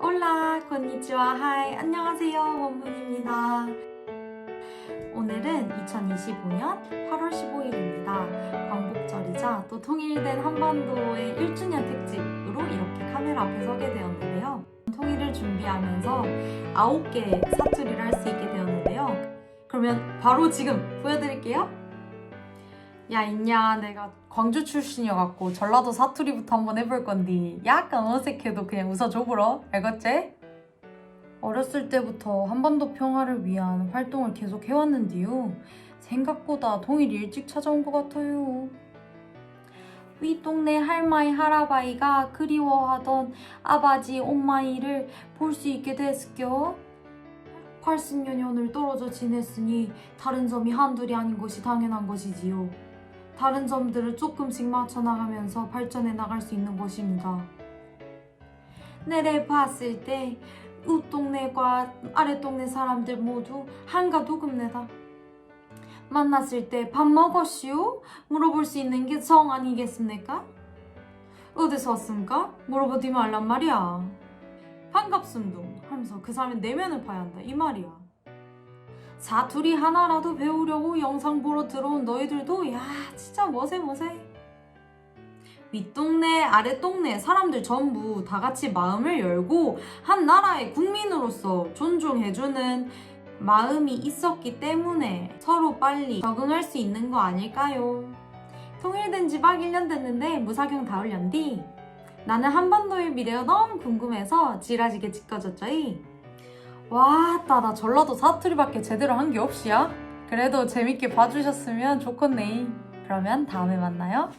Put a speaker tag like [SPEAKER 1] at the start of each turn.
[SPEAKER 1] 올라, 건니치와, 하이, 안녕하세요, 원문입니다. 오늘은 2025년 8월 15일입니다. 광복절이자 또 통일된 한반도의 1주년 특집으로 이렇게 카메라 앞에 서게 되었는데요. 통일을 준비하면서 9개 사투리를 할 수 있게 되었는데요. 그러면 바로 지금 보여드릴게요. 야 있냐? 내가 광주 출신이어갖고 전라도 사투리부터 한번 해볼 건데 약간 어색해도 그냥 웃어줘보러. 알겠지? 어렸을 때부터 한반도 평화를 위한 활동을 계속 해왔는데요. 생각보다 통일이 일찍 찾아온 것 같아요. 윗동네 할머니 할아바이가 그리워하던 아바지 엄마이를 볼 수 있게 됐을겨? 80여 년을 떨어져 지냈으니 다른 점이 한둘이 아닌 것이 당연한 것이지요 다른 점들을 조금씩 맞춰 나가면서 발전해 나갈 수 있는 것입니다. 내래 봤을 때 윗동네과 아랫동네 사람들 모두 한가 두금내다. 만났을 때 밥 먹었슈? 물어볼 수 있는 게 정 아니겠습니까? 어디서 왔습니까? 물어보지 말란 말이야. 반갑습둥 하면서 그 사람의 내면을 봐야 한다 이 말이야. 사투리 하나라도 배우려고 영상 보러 들어온 너희들도 야 진짜 뭐세 뭐세 윗동네 아랫동네 사람들 전부 다 같이 마음을 열고 한 나라의 국민으로서 존중해주는 마음이 있었기 때문에 서로 빨리 적응할 수 있는 거 아닐까요? 통일된 지 막 1년 됐는데 무사경 다 올렸디 나는 한반도의 미래가 너무 궁금해서 지라지게 짓거졌죠이 와따 나 전라도 사투리밖에 제대로 한 게 없이야? 그래도 재밌게 봐주셨으면 좋겠네 그러면 다음에 만나요